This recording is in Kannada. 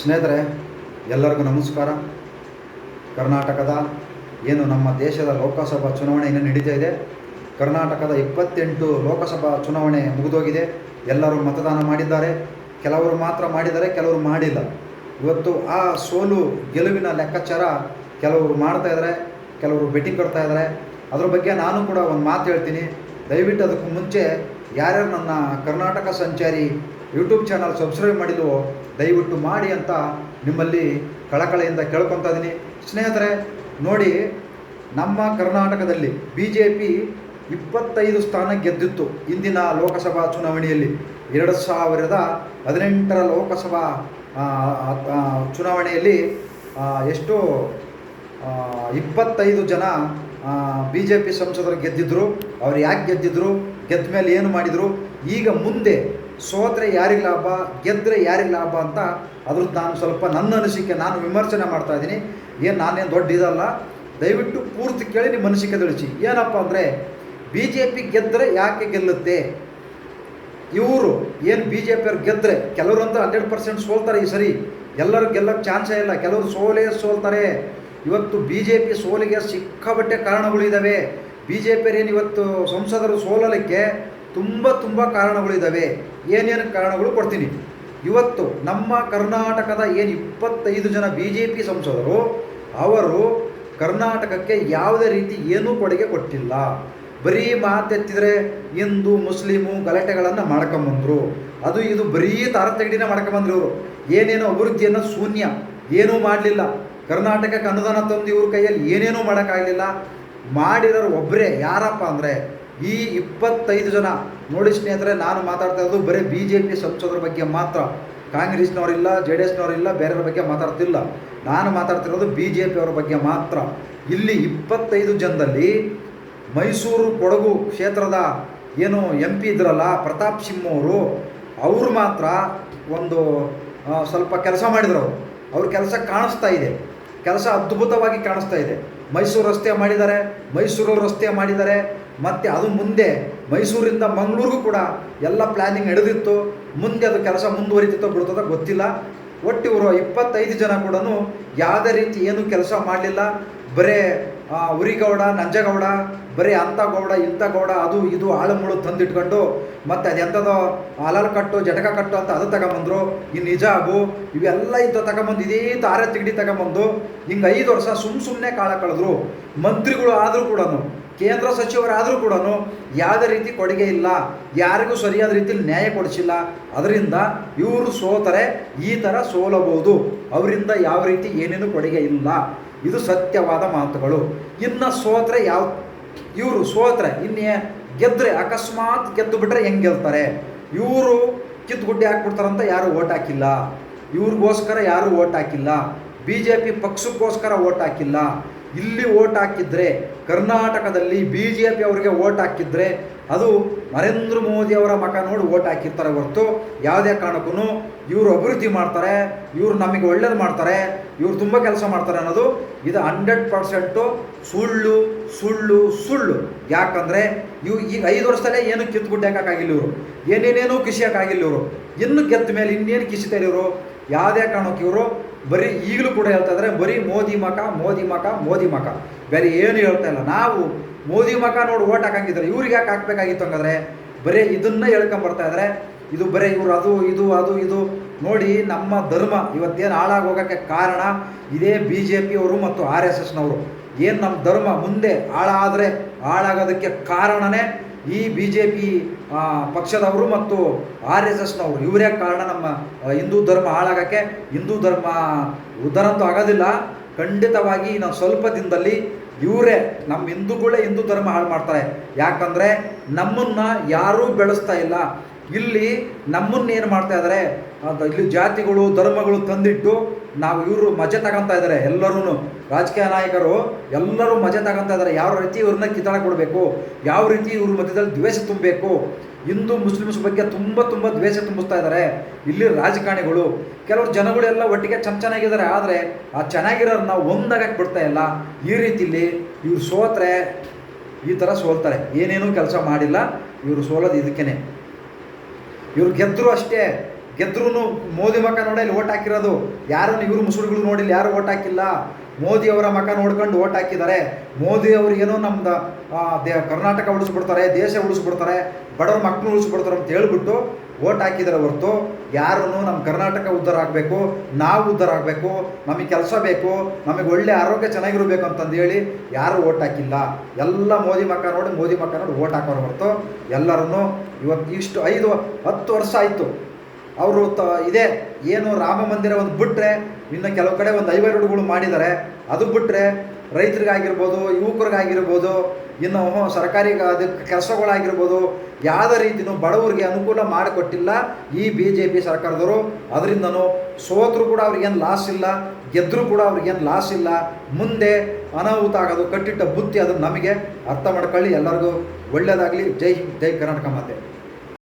ಸ್ನೇಹಿತರೆ, ಎಲ್ಲರಿಗೂ ನಮಸ್ಕಾರ. ಕರ್ನಾಟಕದ ಏನು ನಮ್ಮ ದೇಶದ ಲೋಕಸಭಾ ಚುನಾವಣೆ ಏನು ನಡೀತಾ ಇದೆ. ಕರ್ನಾಟಕದ ಇಪ್ಪತ್ತೆಂಟು ಲೋಕಸಭಾ ಚುನಾವಣೆ ಮುಗಿದೋಗಿದೆ. ಎಲ್ಲರೂ ಮತದಾನ ಮಾಡಿದ್ದಾರೆ. ಕೆಲವರು ಮಾತ್ರ ಮಾಡಿದ್ದಾರೆ, ಕೆಲವರು ಮಾಡಿಲ್ಲ. ಇವತ್ತು ಆ ಸೋಲು ಗೆಲುವಿನ ಲೆಕ್ಕಾಚಾರ ಕೆಲವರು ಮಾಡ್ತಾ ಇದ್ದಾರೆ, ಕೆಲವರು ಬೆಟ್ಟಿಂಗ್ ಕೊಡ್ತಾ ಇದ್ದಾರೆ. ಅದ್ರ ಬಗ್ಗೆ ನಾನು ಕೂಡ ಒಂದು ಮಾತು ಹೇಳ್ತೀನಿ. ದಯವಿಟ್ಟು ಅದಕ್ಕೂ ಮುಂಚೆ ಯಾರ್ಯಾರು ನನ್ನ ಕರ್ನಾಟಕ ಸಂಚಾರಿ ಯೂಟ್ಯೂಬ್ ಚಾನಲ್ ಸಬ್ಸ್ಕ್ರೈಬ್ ಮಾಡಿಲ್ವೋ ದಯವಿಟ್ಟು ಮಾಡಿ ಅಂತ ನಿಮ್ಮಲ್ಲಿ ಕಳಕಳೆಯಿಂದ ಕೇಳ್ಕೊತಾ ಇದ್ದೀನಿ ಸ್ನೇಹಿತರೆ, ನೋಡಿ, ನಮ್ಮ ಕರ್ನಾಟಕದಲ್ಲಿ ಬಿ ಜೆ ಪಿ ಇಪ್ಪತ್ತೈದು ಸ್ಥಾನ ಗೆದ್ದಿತ್ತು ಇಂದಿನ ಲೋಕಸಭಾ ಚುನಾವಣೆಯಲ್ಲಿ. ಎರಡು ಸಾವಿರದ ಹದಿನೆಂಟರ ಲೋಕಸಭಾ ಚುನಾವಣೆಯಲ್ಲಿ ಎಷ್ಟು ಇಪ್ಪತ್ತೈದು ಜನ ಬಿ ಜೆ ಪಿ ಸಂಸದರು ಗೆದ್ದಿದ್ರು. ಅವ್ರು ಯಾಕೆ ಗೆದ್ದಿದ್ರು? ಗೆದ್ದ ಮೇಲೆ ಏನು ಮಾಡಿದರು? ಈಗ ಮುಂದೆ ಸೋತ್ರೆ ಯಾರಿಗೆ ಲಾಭ ಗೆದ್ದರೆ ಯಾರಿಗೆ ಲಾಭ ಅಂತ ಅದ್ರದ್ದು ನಾನು ಸ್ವಲ್ಪ ನನ್ನ ಅನಿಸಿಕೆ, ನಾನು ವಿಮರ್ಶನೆ ಮಾಡ್ತಾ ಇದ್ದೀನಿ. ಏನು ನಾನೇನು ದೊಡ್ಡ ಇದಲ್ಲ, ದಯವಿಟ್ಟು ಪೂರ್ತಿ ಕೇಳಿ ನಿಮ್ಮ ಅನಿಸಿಕೆ ತಿಳಿಸಿ. ಏನಪ್ಪ ಅಂದರೆ ಬಿ ಜೆ ಪಿ ಗೆದ್ದರೆ ಯಾಕೆ ಗೆಲ್ಲುತ್ತೆ? ಇವರು ಏನು ಬಿ ಜೆ ಪಿಯವ್ರು ಗೆದ್ದರೆ ಕೆಲವರು ಅಂತ ಹಂಡ್ರೆಡ್ ಪರ್ಸೆಂಟ್ ಸೋಲ್ತಾರೆ ಈ ಸರಿ. ಎಲ್ಲರೂ ಗೆಲ್ಲೋಕ್ಕೆ ಚಾನ್ಸೇ ಇಲ್ಲ, ಕೆಲವರು ಸೋಲೇ ಸೋಲ್ತಾರೆ. ಇವತ್ತು ಬಿ ಜೆ ಪಿ ಸೋಲಿಗೆ ಸಿಕ್ಕಾಬಟ್ಟೆ ಕಾರಣಗಳು ಇದ್ದಾವೆ ಬಿ ಜೆ ಪಿಯರೇನು ಇವತ್ತು ಸಂಸದರು ಸೋಲಲಿಕ್ಕೆ ತುಂಬ ತುಂಬ ಕಾರಣಗಳಿದ್ದಾವೆ ಏನೇನು ಕಾರಣಗಳು ಕೊಡ್ತೀನಿ. ಇವತ್ತು ನಮ್ಮ ಕರ್ನಾಟಕದ ಏನು ಇಪ್ಪತ್ತೈದು ಜನ ಬಿ ಜೆ ಪಿ ಸಂಸದರು, ಅವರು ಕರ್ನಾಟಕಕ್ಕೆ ಯಾವುದೇ ರೀತಿ ಏನೂ ಕೊಡುಗೆ ಕೊಟ್ಟಿಲ್ಲ. ಬರೀ ಮಾತೆತ್ತಿದ್ರೆ ಹಿಂದೂ, ಮುಸ್ಲಿಮು ಗಲಾಟೆಗಳನ್ನು ಮಾಡ್ಕೊಂಬಂದರು. ಅದು ಇದು ಬರೀ ತಾರತಗಡಿನೇ ಮಾಡ್ಕೊಂಬಂದ್ರು ಇವರು. ಏನೇನೋ ಅಭಿವೃದ್ಧಿಯನ್ನು ಶೂನ್ಯ ಏನೂ ಮಾಡಲಿಲ್ಲ. ಕರ್ನಾಟಕಕ್ಕೆ ಅನುದಾನ ತಂದು ಇವ್ರ ಕೈಯಲ್ಲಿ ಏನೇನೂ ಮಾಡೋಕ್ಕಾಗಲಿಲ್ಲ. ಮಾಡಿರೋರು ಒಬ್ಬರೇ ಯಾರಪ್ಪ ಅಂದರೆ ಈ ಇಪ್ಪತ್ತೈದು ಜನ ನೋಡಿ ಸ್ನೇಹಿತರೆ, ನಾನು ಮಾತಾಡ್ತಾ ಇರೋದು ಬರೀ ಬಿ ಜೆ ಪಿ ಸಂಸದರ ಬಗ್ಗೆ ಮಾತ್ರ. ಕಾಂಗ್ರೆಸ್ನವರಿಲ್ಲ ಜೆ ಡಿ ಎಸ್ನವರಿಲ್ಲ ಬೇರೆಯವ್ರ ಬಗ್ಗೆ ಮಾತಾಡ್ತಿಲ್ಲ. ನಾನು ಮಾತಾಡ್ತಿರೋದು ಬಿ ಜೆ ಪಿಯವ್ರ ಬಗ್ಗೆ ಮಾತ್ರ. ಇಲ್ಲಿ ಇಪ್ಪತ್ತೈದು ಜನದಲ್ಲಿ ಮೈಸೂರು ಕೊಡಗು ಕ್ಷೇತ್ರದ ಏನು ಎಂ ಪಿ ಇದ್ರಲ್ಲ, ಪ್ರತಾಪ್ ಸಿಂಹ ಅವರು ಅವರು ಮಾತ್ರ ಒಂದು ಸ್ವಲ್ಪ ಕೆಲಸ ಮಾಡಿದರು. ಅವರು ಅವ್ರ ಕೆಲಸ ಕಾಣಿಸ್ತಾ ಇದೆ. ಕೆಲಸ ಅದ್ಭುತವಾಗಿ ಕಾಣಿಸ್ತಾ ಇದೆ. ಮೈಸೂರು ರಸ್ತೆ ಮಾಡಿದ್ದಾರೆ ಮೈಸೂರು ರಸ್ತೆ ಮಾಡಿದ್ದಾರೆ. ಮತ್ತು ಅದು ಮುಂದೆ ಮೈಸೂರಿಂದ ಮಂಗಳೂರಿಗೂ ಕೂಡ ಎಲ್ಲ ಪ್ಲ್ಯಾನಿಂಗ್ ನಡೆದಿತ್ತು. ಮುಂದೆ ಅದು ಕೆಲಸ ಮುಂದುವರಿತಿತ್ತೋ ಬಿಡ್ತದೋ ಗೊತ್ತಿಲ್ಲ. ಒಟ್ಟು ಇವರು ಇಪ್ಪತ್ತೈದು ಜನ ಕೂಡ ಯಾವುದೇ ರೀತಿ ಏನು ಕೆಲಸ ಮಾಡಲಿಲ್ಲ. ಬರೇ ಉರಿಗೌಡ, ನಂಜಗೌಡ, ಬರೀ ಅಂಥ ಗೌಡ ಇಂಥ ಗೌಡ, ಅದು ಇದು ಆಳುಮುಳು ತಂದಿಟ್ಕೊಂಡು ಮತ್ತು ಅದೆಂಥದೋ ಅಲಲ್ ಕಟ್ಟು, ಜಟಕ ಕಟ್ಟು ಅಂತ ಅದು ತಗೊಂಬಂದ್ರು. ಈ ಆಗು, ಇವೆಲ್ಲ ಇದು ತಗೊಂಬಂದು, ಇದೇ ತಾರೆ ತಿಗಡಿ ತಗೊಂಬಂದು, ಹಿಂಗೆ ಐದು ವರ್ಷ ಸುಮ್ಮ ಸುಮ್ಮನೆ ಕಾಳ ಕಳೆದ್ರು. ಮಂತ್ರಿಗಳು ಆದರೂ ಕೂಡ ಕೇಂದ್ರ ಸಚಿವರಾದರೂ ಕೂಡ ಯಾವುದೇ ರೀತಿ ಕೊಡುಗೆ ಇಲ್ಲ, ಯಾರಿಗೂ ಸರಿಯಾದ ರೀತಿಯಲ್ಲಿ ನ್ಯಾಯ ಕೊಡಿಸಿಲ್ಲ. ಅದರಿಂದ ಇವರು ಸೋತರೆ, ಈ ಥರ ಸೋಲಬಹುದು. ಅವರಿಂದ ಯಾವ ರೀತಿ ಏನೇನು ಕೊಡುಗೆ ಇಲ್ಲ. ಇದು ಸತ್ಯವಾದ ಮಾತುಗಳು. ಇನ್ನು ಸೋತ್ರೆ ಯಾವ, ಇವರು ಸೋತ್ರೆ, ಇನ್ನೇ ಗೆದ್ದರೆ ಅಕಸ್ಮಾತ್ ಗೆದ್ದು ಬಿಟ್ರೆ ಹೆಂಗೆ ಗೆಲ್ತಾರೆ? ಇವರು ಕಿತ್ತುಗುಡ್ಡೆ ಹಾಕ್ಬಿಡ್ತಾರಂತ ಯಾರು ಓಟ್ ಹಾಕಿಲ್ಲ. ಇವ್ರಿಗೋಸ್ಕರ ಯಾರು ಓಟ್ ಹಾಕಿಲ್ಲ. ಬಿ ಜೆ ಪಿ ಪಕ್ಷಕ್ಕೋಸ್ಕರ ಓಟ್ ಹಾಕಿಲ್ಲ. ಇಲ್ಲಿ ಓಟ್ ಹಾಕಿದ್ರೆ ಕರ್ನಾಟಕದಲ್ಲಿ ಬಿ ಜೆ ಪಿ ಅವರಿಗೆ ಓಟ್ ಹಾಕಿದ್ರೆ ಅದು ನರೇಂದ್ರ ಮೋದಿ ಅವರ ಮಕ ನೋಡಿ ಓಟ್ ಹಾಕಿರ್ತಾರೆ ಹೊರತು ಯಾವುದೇ ಕಾರಣಕ್ಕೂ ಇವರು ಅಭಿವೃದ್ಧಿ ಮಾಡ್ತಾರೆ, ಇವರು ನಮಗೆ ಒಳ್ಳೇದು ಮಾಡ್ತಾರೆ, ಇವರು ತುಂಬ ಕೆಲಸ ಮಾಡ್ತಾರೆ ಅನ್ನೋದು ಇದು ಹಂಡ್ರೆಡ್ ಪರ್ಸೆಂಟು ಸುಳ್ಳು ಸುಳ್ಳು ಸುಳ್ಳು. ಯಾಕಂದರೆ ಇವು ಈಗ ಐದು ವರ್ಷದಲ್ಲೇ ಏನು ಕಿತ್ತು ಗುಡ್ಡಕ್ಕಾಗಿಲ್ಲ ಇವರು. ಏನೇನೇನೂ ಕಿಸಿ ಹಾಕಾಗಿಲ್ಲ ಇವರು. ಇನ್ನು ಗೆದ್ದ ಮೇಲೆ ಇನ್ನೇನು ಕಿಸಿತಾರೆ ಇವರು ಯಾವುದೇ ಕಾರಣಕ್ಕೆ ಇವರು ಬರೀ ಈಗಲೂ ಕೂಡ ಹೇಳ್ತಾ ಇದ್ದಾರೆ, ಬರೀ ಮೋದಿ ಮಕ ಮೋದಿ ಮಕ ಮೋದಿ ಮಕ. ಬೇರೆ ಏನು ಹೇಳ್ತಾ ಇಲ್ಲ. ನಾವು ಮೋದಿ ಮಕ ನೋಡಿ ಓಟ್ ಹಾಕಂಗಿದ್ರೆ ಇವ್ರಿಗೆ ಯಾಕೆ ಹಾಕ್ಬೇಕಾಗಿತ್ತು ಹಂಗಾದ್ರೆ? ಬರೀ ಇದನ್ನ ಹೇಳ್ಕೊಂಬರ್ತಾ ಇದ್ದಾರೆ. ಇದು ಬರೀ ಇವರು ಅದು, ಇದು ಅದು, ಇದು. ನೋಡಿ ನಮ್ಮ ಧರ್ಮ ಇವತ್ತೇನು ಹಾಳಾಗಿ ಹೋಗೋಕ್ಕೆ ಕಾರಣ ಇದೇ ಬಿ ಜೆ ಪಿಯವರು ಮತ್ತು ಆರ್ ಎಸ್ ಎಸ್ನವರು. ಏನು ನಮ್ಮ ಧರ್ಮ ಮುಂದೆ ಹಾಳಾದರೆ ಹಾಳಾಗೋದಕ್ಕೆ ಕಾರಣನೇ ಈ ಬಿ ಜೆ ಪಿ ಪಕ್ಷದವರು ಮತ್ತು ಆರ್ ಎಸ್ ಎಸ್ನವರು, ಇವರೇ ಕಾರಣ ನಮ್ಮ ಹಿಂದೂ ಧರ್ಮ ಹಾಳಾಗಕ್ಕೆ ಹಿಂದೂ ಧರ್ಮ ಉದ್ಧಾರ ಅಂತೂ ಆಗೋದಿಲ್ಲ. ಖಂಡಿತವಾಗಿ ನಾವು ಸ್ವಲ್ಪ ದಿನದಲ್ಲಿ ಇವರೇ ನಮ್ಮ ಹಿಂದೂಗಳೇ ಹಿಂದೂ ಧರ್ಮ ಹಾಳು ಮಾಡ್ತಾರೆ. ಯಾಕಂದರೆ ನಮ್ಮನ್ನು ಯಾರೂ ಬೆಳೆಸ್ತಾ ಇಲ್ಲ. ಇಲ್ಲಿ ನಮ್ಮನ್ನ ಏನು ಮಾಡ್ತಾ ಇದ್ದಾರೆ ಇಲ್ಲಿ ಜಾತಿಗಳು, ಧರ್ಮಗಳು ತಂದಿಟ್ಟು ನಾವು ಇವರು ಮಜೆ ತಗೊಂತ ಇದ್ದಾರೆ ಎಲ್ಲರೂ ರಾಜಕೀಯ ನಾಯಕರು ಎಲ್ಲರೂ ಮಜೆ ತಗೊಂತ ಇದ್ದಾರೆ ಯಾವ ರೀತಿ ಇವ್ರನ್ನ ಕಿತ್ತಾಳ ಕೊಡಬೇಕು? ಯಾವ ರೀತಿ ಇವ್ರ ಮಧ್ಯದಲ್ಲಿ ದ್ವೇಷ ತುಂಬಬೇಕು? ಹಿಂದೂ ಮುಸ್ಲಿಮ್ಸ್ ಬಗ್ಗೆ ತುಂಬ ತುಂಬ ದ್ವೇಷ ತುಂಬಿಸ್ತಾ ಇದ್ದಾರೆ ಇಲ್ಲಿ ರಾಜಕಾರಣಿಗಳು, ಕೆಲವರು ಜನಗಳೆಲ್ಲ ಒಟ್ಟಿಗೆ ಚೆನ್ನ ಚೆನ್ನಾಗಿದ್ದಾರೆ ಆದರೆ ಆ ಚೆನ್ನಾಗಿರೋರನ್ನ ಒಂದಾಗಕ್ಕೆ ಬಿಡ್ತಾ ಇಲ್ಲ. ಈ ರೀತಿಲಿ ಇವ್ರು ಸೋತ್ರೆ ಈ ಥರ ಸೋಲ್ತಾರೆ. ಏನೇನೂ ಕೆಲಸ ಮಾಡಿಲ್ಲ. ಇವರು ಸೋಲೋದು ಇದಕ್ಕೇನೆ. ಇವ್ರು ಗೆದ್ದರು ಅಷ್ಟೇ. ಗೆದ್ರೂ ಮೋದಿ ಮಕ ನೋಡಿ ಇಲ್ಲಿ ಓಟ್ ಹಾಕಿರೋದು. ಯಾರು ಇವರು ಮುಸುಳುಗಳು ನೋಡಿಲ್ಲ, ಯಾರು ಓಟ್ ಹಾಕಿಲ್ಲ. ಮೋದಿ ಅವರ ಮಕ ನೋಡ್ಕೊಂಡು ಓಟ್ ಹಾಕಿದ್ದಾರೆ. ಮೋದಿ ಅವರು ಏನೋ ನಮ್ದು ದೇ, ಕರ್ನಾಟಕ ಉಳಿಸ್ಬಿಡ್ತಾರೆ, ದೇಶ ಉಳಿಸ್ಬಿಡ್ತಾರೆ, ಬಡವ್ರ ಮಕ್ಕಳು ಉಳಿಸ್ಬಿಡ್ತಾರೆ ಅಂತ ಹೇಳ್ಬಿಟ್ಟು ಓಟ್ ಹಾಕಿದರೆ ಹೊರತು ಯಾರೂ ನಮ್ಮ ಕರ್ನಾಟಕ ಉದ್ಧಾರ ಆಗಬೇಕು, ನಾವು ಉದ್ಧಾರ ಆಗಬೇಕು, ನಮಗೆ ಕೆಲಸ ಬೇಕು, ನಮಗೆ ಒಳ್ಳೆ ಆರೋಗ್ಯ ಚೆನ್ನಾಗಿರಬೇಕು ಅಂತಂದು ಹೇಳಿ ಯಾರು ಓಟ್ ಹಾಕಿಲ್ಲ. ಎಲ್ಲ ಮೋದಿ ಮಕ್ಕ ನೋಡಿ, ಮೋದಿ ಮಕ್ಕ ನೋಡಿ ಓಟ್ ಹಾಕೋರು ಹೊರತು ಎಲ್ಲರನ್ನು ಇವತ್ತು ಇಷ್ಟು ಐದು, ಹತ್ತು ವರ್ಷ ಆಯಿತು. ಅವರು ತ, ಇದೇ, ಏನು ರಾಮ ಮಂದಿರ ಒಂದು ಬಿಟ್ಟರೆ ಇನ್ನು ಕೆಲವು ಕಡೆ ಒಂದು ರೋಡ್ಗಳು ಮಾಡಿದ್ದಾರೆ. ಅದು ಬಿಟ್ಟರೆ ರೈತರಿಗಾಗಿರ್ಬೋದು, ಯುವಕರಿಗಾಗಿರ್ಬೋದು ಇನ್ನು ಸರ್ಕಾರಿ ಅದು ಕೆಲಸಗಳಾಗಿರ್ಬೋದು, ಯಾವುದೇ ರೀತಿಯೂ ಬಡವರಿಗೆ ಅನುಕೂಲ ಮಾಡಿಕೊಟ್ಟಿಲ್ಲ ಈ ಬಿ ಜೆ ಪಿ ಸರ್ಕಾರದವರು. ಅದರಿಂದನೂ ಸೋತರು ಕೂಡ ಅವ್ರಿಗೇನು ಲಾಸ್ ಇಲ್ಲ ಗೆದ್ದರೂ ಕೂಡ ಅವ್ರಿಗೇನು ಲಾಸ್ ಇಲ್ಲ. ಮುಂದೆ ಅನಾಹುತ ಆಗೋದು, ಕಟ್ಟಿಟ್ಟ ಬುತ್ತಿ ಅದನ್ನು ನಮಗೆ ಅರ್ಥ ಮಾಡ್ಕೊಳ್ಳಿ. ಎಲ್ಲರಿಗೂ ಒಳ್ಳೆಯದಾಗಲಿ ಜೈ ಜೈ ಕರ್ನಾಟಕ ಮಾತೆ.